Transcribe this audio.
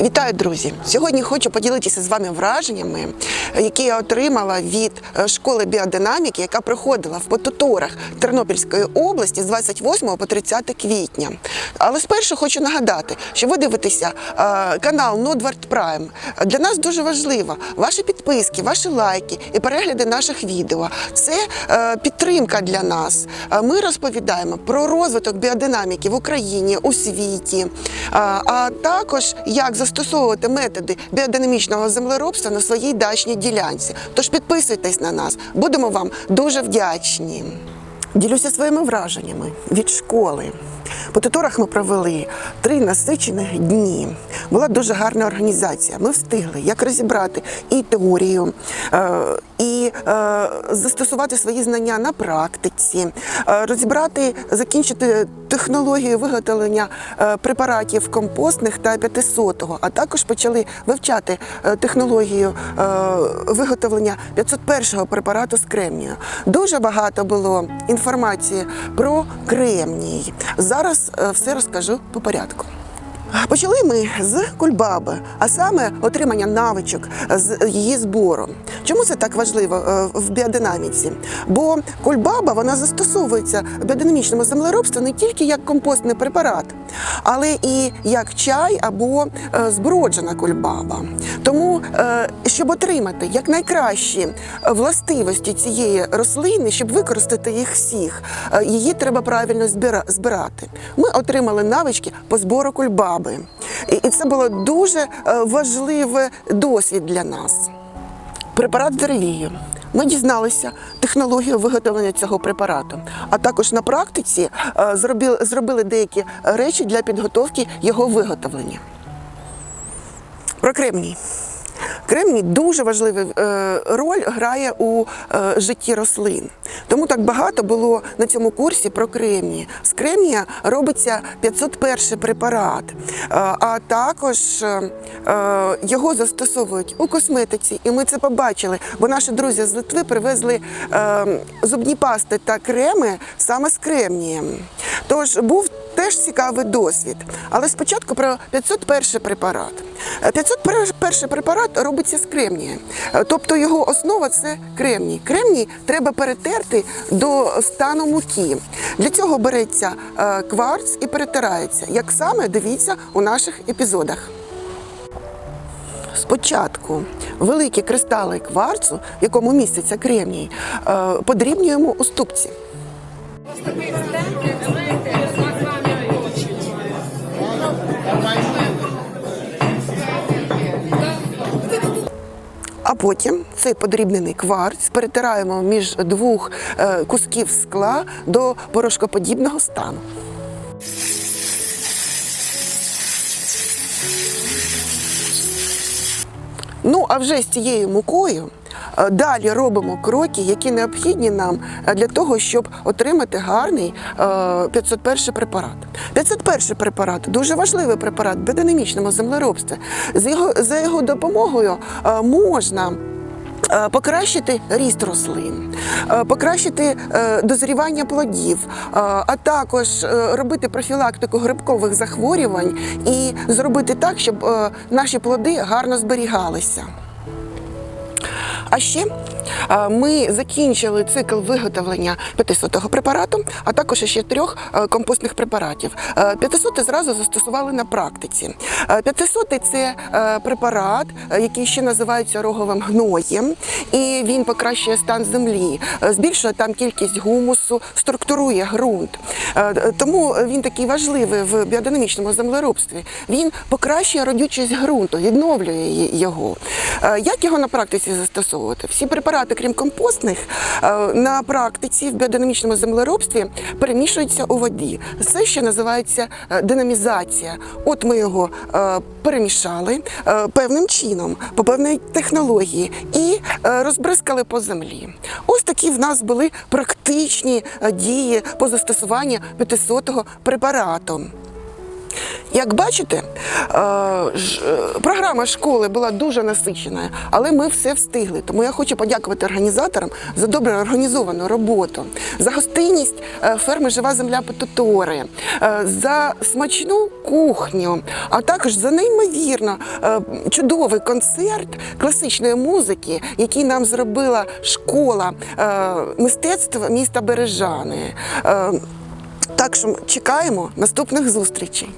Вітаю, друзі! Сьогодні хочу поділитися з вами враженнями, які я отримала від е, школи біодинаміки, яка проходила в потуторах Тернопільської області з 28 по 30 квітня. Але спершу хочу нагадати, що ви дивитеся е, канал Nodward Prime. Для нас дуже важливо ваші підписки, ваші лайки і перегляди наших відео. Це е, підтримка для нас. Ми розповідаємо про розвиток біодинаміки в Україні, у світі, а, також як застосовувати методи біодинамічного землеробства на своїй дачній ділянці. Тож підписуйтесь на нас, будемо вам дуже вдячні. Ділюся своїми враженнями від школи. По туторах ми провели три насичених дні. Була дуже гарна організація. Ми встигли як розібрати і теорію, е, і е, застосувати свої знання на практиці, е, розібрати, закінчити технологію виготовлення е, препаратів компостних та 500-го, а також почали вивчати е, технологію е, виготовлення 501-го препарату з кремнію. Дуже багато було інформації про кремній. Зараз все розкажу по порядку. Почали ми з кульбаби, а саме отримання навичок з її збору. Чому це так важливо е, в біодинаміці? Бо кульбаба вона застосовується в біодинамічному землеробстві не тільки як компостний препарат, але і як чай або е, зброджена кульбаба. Тому, е, щоб отримати якнайкращі властивості цієї рослини, щоб використати їх всіх, її треба правильно збирати. Ми отримали навички по збору кульбаби. І і це було дуже е, важливий досвід для нас. Препарат деревію. Ми дізналися технологію виготовлення цього препарату, а також на практиці е, зробили деякі речі для підготовки його виготовлення. Про кремній. Кремній дуже важливу е, роль грає у е, житті рослин. Тому так багато було на цьому курсі про кремній. З кремнія робиться 501 препарат, е, а також його застосовують у косметиці, і ми це побачили, бо наші друзі з Литви привезли зубні пасти та креми саме з кремнієм. Тож був теж цікавий досвід. Але спочатку про 501 препарат. Е, 501 препарат робиться з кремнія. Е, Тобто його основа це кремній. Кремній треба перетерти до стану муки. Для цього береться е, кварц і перетирається. Як саме дивіться у наших епізодах. Спочатку великі кристали кварцу, в якому міститься кремній, е, подрібнюємо у ступці. А потім цей подрібнений кварц перетираємо між двох е, кусків скла до порошкоподібного стану. Ну, а вже з цією мукою далі робимо кроки, які необхідні нам е, для того, щоб отримати гарний е, 501 препарат. 501 препарат дуже важливий препарат в біодинамічному землеробстві. За його допомогою е, можна. е, Покращити ріст рослин, е, покращити е, дозрівання плодів, е, а також е, робити профілактику грибкових захворювань і зробити так, щоб е, наші плоди гарно зберігалися. А ще е, ми закінчили цикл виготовлення 500-го препарату, а також ще трьох е, компостних препаратів. 500 зразу застосували на практиці. 500 це е, препарат, е, який ще називається роговим гноєм, і він покращує стан землі, е, збільшує там кількість гумусу, структурує ґрунт. Е, е, Тому він такий важливий в біодинамічному землеробстві. Він покращує родючість ґрунту, відновлює його. Е, Як його на практиці застосовувати? Всі препарати, крім компостних, е, на практиці в біодинамічному землеробстві перемішуються у воді. Це ще називається е, динамізація. От ми його е, перемішали певним чином, по певній технології і розбризкали по землі. Ось такі в нас були практичні дії по застосуванню 500-го препарату. Як бачите, е, е, програма школи була дуже насиченою, але ми все встигли. Тому я хочу подякувати організаторам за добре організовану роботу, за гостинність е, ферми Жива земля Пототори, е, за смачну кухню, а також за неймовірно чудовий концерт класичної музики, який нам зробила школа мистецтва міста Бережани. Так що чекаємо наступних зустрічей.